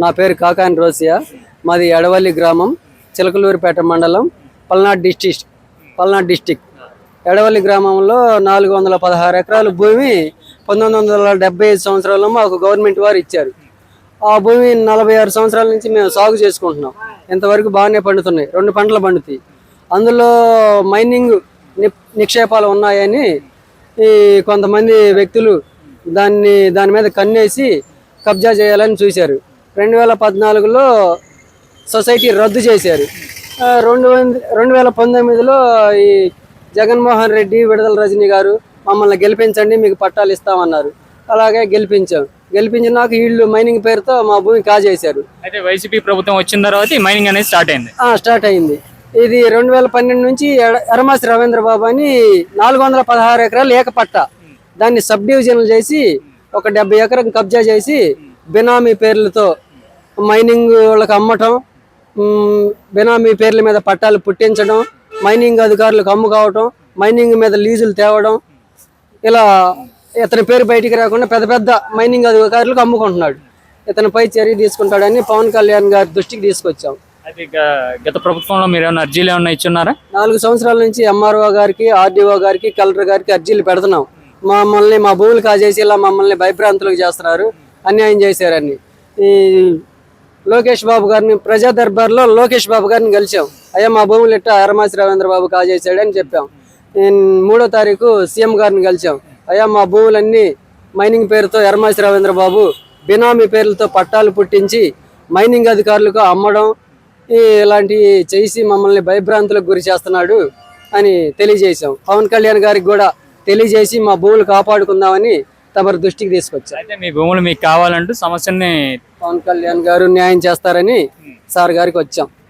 నా పేరు కాకాని రోసియా మాది ఎడవల్లి గ్రామం చిలకలూరిపేట మండలం పల్నాడు డిస్టిక్ పల్నాడు డిస్టిక్ ఎడవల్లి గ్రామంలో నాలుగు వందల పదహారు ఎకరాల భూమి పంతొమ్మిది వందల డెబ్బై ఐదు సంవత్సరాల్లో మాకు గవర్నమెంట్ వారు ఇచ్చారు. ఆ భూమి నలభై ఆరు సంవత్సరాల నుంచి మేము సాగు చేసుకుంటున్నాం. ఇంతవరకు బాగానే పండుతున్నాయి. రెండు పంటలు పండుతాయి. అందులో మైనింగ్ నిక్షేపాలు ఉన్నాయని ఈ కొంతమంది వ్యక్తులు దాన్ని దాని మీద కన్నేసి కబ్జా చేయాలని చూశారు. రెండు వేల పద్నాలుగులో సొసైటీ రద్దు చేశారు. రెండు వంద రెండు వేల పంతొమ్మిదిలో ఈ జగన్మోహన్ రెడ్డి విడుదల రజనీ గారు మమ్మల్ని గెలిపించండి మీకు పట్టాలు ఇస్తామన్నారు. అలాగే గెలిపించాం. గెలిపించినాక వీళ్ళు మైనింగ్ పేరుతో మా భూమి కాజేశారు అయితే వైసీపీ ప్రభుత్వం వచ్చిన తర్వాత మైనింగ్ అనేది స్టార్ట్ అయింది. స్టార్ట్ అయింది. ఇది రెండు వేల పన్నెండు నుంచి ఎడ- ఎరమాసి రవీంద్ర బాబు అని నాలుగు వందల పదహారు ఎకరాలు ఏకపట్ట. దాన్ని సబ్ డివిజన్లు చేసి ఒక డెబ్బై ఎకరం కబ్జా చేసి బినామీ పేర్లతో మైనింగ్ వాళ్ళకి అమ్మటం బినామీ పేర్ల మీద పట్టాలు పుట్టించడం మైనింగ్ అధికారులకు అమ్ము కావటం మైనింగ్ మీద లీజులు తేవడం ఇలా ఇతని పేరు బయటికి రాకుండా పెద్ద పెద్ద మైనింగ్ అధికారులకు అమ్ముకుంటున్నాడు. ఇతనిపై చర్య తీసుకుంటాడని పవన్ కళ్యాణ్ గారి దృష్టికి తీసుకొచ్చాం. అయితే గత ప్రభుత్వంలో మీరు ఏమైనా అర్జీలు ఏమైనా ఇచ్చున్నారా? నాలుగు సంవత్సరాల నుంచి ఎంఆర్ఓ గారికి ఆర్డీఓ గారికి కలెక్టర్ గారికి అర్జీలు పెడుతున్నాం. మమ్మల్ని మా భూములు కాజేసి ఇలా మమ్మల్ని భయభ్రాంతులకు చేస్తున్నారు. అన్యాయం చేశారని. ఈ లోకేష్ బాబు గారిని ప్రజా దర్బార్లో లోకేష్ బాబు గారిని కలిసాం అయ్యా మా భూములు ఇట్ట అరమాసి రవీంద్ర బాబు కాజేశాడని చెప్పాం. నేను మూడో తారీఖు సీఎం గారిని కలిసాం అయ్యా మా భూములన్నీ మైనింగ్ పేరుతో ఎర్మాసి రవీంద్ర బాబు బినామీ పేర్లతో పట్టాలు పుట్టించి మైనింగ్ అధికారులకు అమ్మడం ఇలాంటివి చేసి మమ్మల్ని భయభ్రాంతులకు గురి చేస్తున్నాడు అని తెలియజేశాం. పవన్ కళ్యాణ్ గారికి కూడా తెలియజేసి మా భూములు కాపాడుకుందామని తమరి దృష్టికి తీసుకొచ్చాం అయితే మీ భూములు మీకు కావాలంటూ సమస్యని పవన్ కళ్యాణ్ గారు న్యాయం చేస్తారని సార్ గారికి వచ్చాం.